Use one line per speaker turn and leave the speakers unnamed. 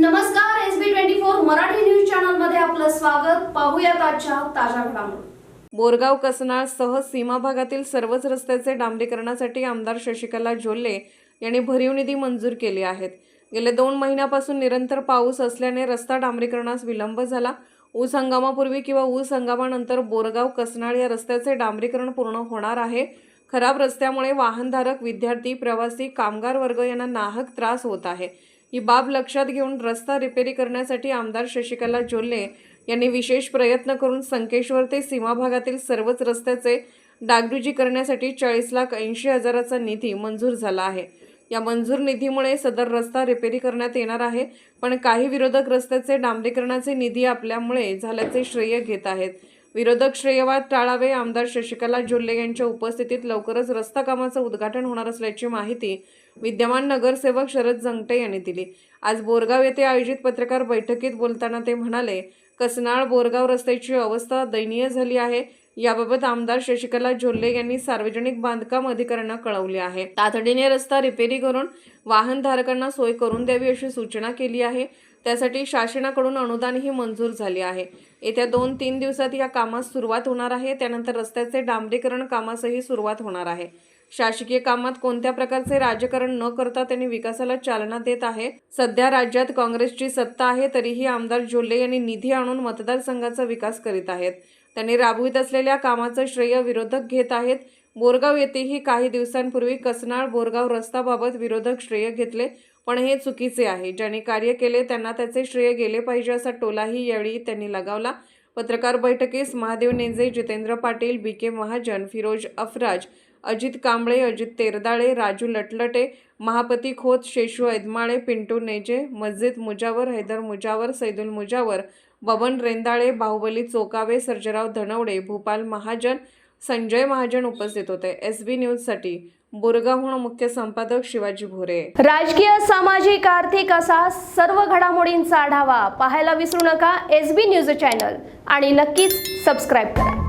नमस्कार S B twenty four Marathi news चॅनलमध्ये आपलं स्वागत. पाहूयात आजच्या ताज्या घडामोडी.
बोरगाव कसनाळ सह सीमा भागातील सर्वच रस्त्याचे डांबरीकरणासाठी आमदार शशिकला जोल्ले यांनी भरीव निधी मंजूर केले आहेत. गेले दोन महिन्यापासून निरंतर पाऊस असल्याने रस्ता डांबरीकरणास विलंब झाला. ऊस हंगामापूर्वी किंवा ऊस हंगामानंतर बोरगाव कसनाळ या रस्त्याचे डांबरीकरण पूर्ण होणार आहे. खराब रस्त्यामुळे वाहनधारक विद्यार्थी प्रवासी कामगार वर्ग यांना नाहक त्रास होत आहे. ही बाब लक्षात घेऊन रस्ता रिपेरी करण्यासाठी आमदार शशिकला जोल्ले यांनी विशेष प्रयत्न करून संकेश्वर ते सीमा भागातील सर्वच रस्त्याचे डागडुजी करण्यासाठी चाळीस लाख ऐंशी हजाराचा निधी मंजूर झाला आहे. या मंजूर निधीमुळे सदर रस्ता रिपेरी करण्यात येणार आहे पण काही विरोधक रस्त्याचे डांबरीकरणाचे निधी आपल्यामुळे झाल्याचे श्रेय घेत आहेत. विरोधक श्रेयवाद टाळावे. आमदार शशिकला जोल्ले यांच्या उपस्थितीत लवकरच रस्ता कामाचं उद्घाटन होणार असल्याची माहिती विद्यमान नगरसेवक शरद जंगटे यांनी दिली. आज बोरगाव येथे आयोजित पत्रकार बैठकीत बोलताना ते म्हणाले कसनाळ बोरगाव रस्त्याची अवस्था दयनीय झाली आहे. याबाबत आमदार शशिकला झोल्ले यांनी सार्वजनिक बांधकाम अधिकाऱ्यांना कळवले आहे. तातडीने रस्ता रिपेरी करून वाहनधारकांना सोय करून द्यावी अशी सूचना केली आहे. त्यासाठी शासनाकडून अनुदानही मंजूर झाले आहे. येत्या दोन तीन दिवसात या कामास सुरुवात होणार आहे. त्यानंतर रस्त्याचे डांबरीकरण कामासही सुरुवात होणार आहे. शासकीय कामात कोणत्या प्रकारचे राजकारण न करता त्यांनी विकासाला चालना देत आहे? सध्या राज्यात काँग्रेसची सत्ता आहे तरीही आमदार जोल्ले यांनी निधी आणून मतदारसंघाचा विकास करीत आहेत. त्यांनी राबवित असलेल्या कामाचं श्रेय विरोधक घेत आहेत. बोरगाव येथेही काही दिवसांपूर्वी कसनाळ बोरगाव रस्ताबाबत विरोधक श्रेय घेतले पण हे चुकीचे आहे. ज्यांनी कार्य केले त्यांना त्याचे श्रेय गेले पाहिजे असा टोलाही यावेळी त्यांनी लगावला. पत्रकार बैठकीस महादेव नेंजे जितेंद्र पाटील बी के महाजन फिरोज अफराज अजित कांबळे अजित तेरदाळे राजू लटलटे महापती खोत शेषू ऐदमाळे पिंटू नेजे मस्जिद मुजावर हैदर मुजावर सैदुल मुजावर बबन रेंदाळे बाहुबली चोकावे सर्जराव धनवडे भूपाल महाजन संजय महाजन उपस्थित होते. एस बी न्यूजसाठी बोरगावहून मुख्य संपादक शिवाजी भोरे.
राजकीय सामाजिक आर्थिक असा सर्व घडामोडींचा आढावा पाहायला विसरू नका एस बी न्यूज चॅनल आणि नक्कीच सबस्क्राईब करा.